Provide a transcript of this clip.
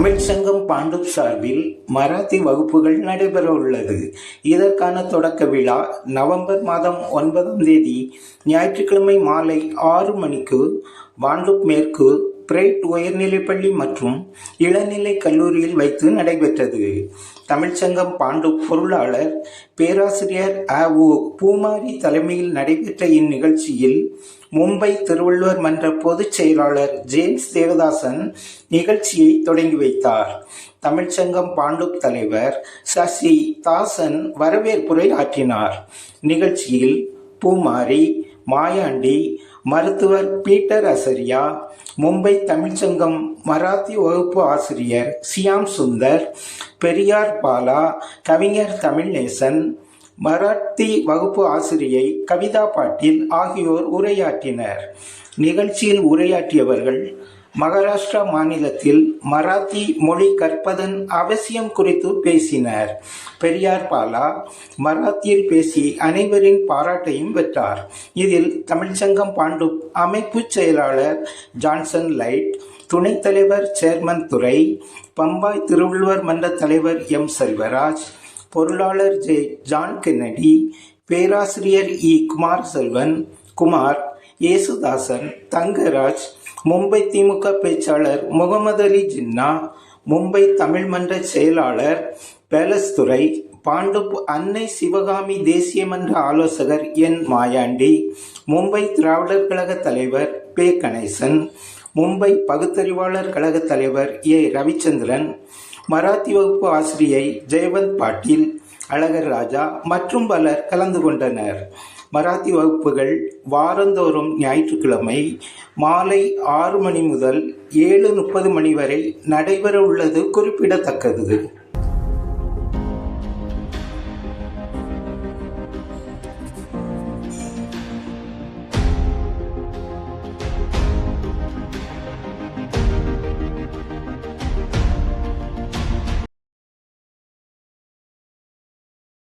தமிழ் சங்கம் பாண்டூப் சார்பில் மராத்தி வகுப்புகள் நடைபெற உள்ளது இதற்கான தொடக்க விழா நவம்பர் மாதம் ஒன்பதாம் தேதி ஞாயிற்றுக்கிழமை மாலை ஆறு மணிக்கு பாண்டூப் மேற்கு பிரைட் உயர்நிலைப்பள்ளி மற்றும் இளநிலை கல்லூரியில் வைத்து நடைபெற்றது. தமிழ்ச்சங்கம் பாண்டு பொருளாளர் பேராசிரியர் அ. உ. பூமாரி தலைமையில் நடைபெற்ற இந்நிகழ்ச்சியில் மும்பை திருவள்ளுவர் மன்ற பொதுச் செயலாளர் ஜேம்ஸ் தேவதாசன் நிகழ்ச்சியை தொடங்கி வைத்தார். தமிழ்ச்சங்கம் பாண்டு தலைவர் சசி தாசன் வரவேற்புரை ஆற்றினார். நிகழ்ச்சியில் பூமாரி மாயாண்டி மருத்துவர் பீட்டர் அசரியா மும்பை தமிழ்ச்சங்கம் மராத்தி வகுப்பு ஆசிரியர் சியாம் சுந்தர் பெரியார் பாலா கவிஞர் தமிழ்நேசன் மராத்தி வகுப்பு ஆசிரியை கவிதா பாட்டீல் ஆகியோர் உரையாற்றினர். நிகழ்ச்சியில் உரையாற்றியவர்கள் மகாராஷ்டிரா மாநிலத்தில் மராத்தி மொழி கற்பதன் அவசியம் குறித்து பேசினர். பெரியார் பாலா மராத்தியில் பேசி அனைவரின் பாராட்டையும் பெற்றார். இதில் தமிழ்ச்சங்கம் பாண்டு அமைப்பு செயலாளர் ஜான்சன் லைட் துணைத் தலைவர் சேர்மன் துறை பம்பாய் திருவள்ளுவர் மன்ற தலைவர் எம் செல்வராஜ் பொருளாளர் ஜே ஜான் கென்னடி பேராசிரியர் இ குமார் செல்வன் குமார் இயேசுதாசன் தங்கராஜ் மும்பை திமுக பேச்சாளர் முகமது அலி ஜின்னா மும்பை தமிழ் மன்ற செயலாளர் பேலஸ்துரை பாண்டு அன்னை சிவகாமி தேசிய மன்ற ஆலோசகர் என் மாயாண்டி மும்பை திராவிடர் கழக தலைவர் பே கணேசன் மும்பை பகுத்தறிவாளர் கழக தலைவர் ஏ ரவிச்சந்திரன் மராத்தி வகுப்பு ஆசிரியை ஜெயவந்த் பாட்டீல் அழகர் ராஜா மற்றும் பலர் கலந்து கொண்டனர். மராத்தி வகுப்புகள் வாரந்தோறும் ஞாயிற்றுக்கிழமை மாலை ஆறு மணி முதல் ஏழு முப்பது மணி வரை நடைபெற உள்ளது குறிப்பிடத்தக்கது.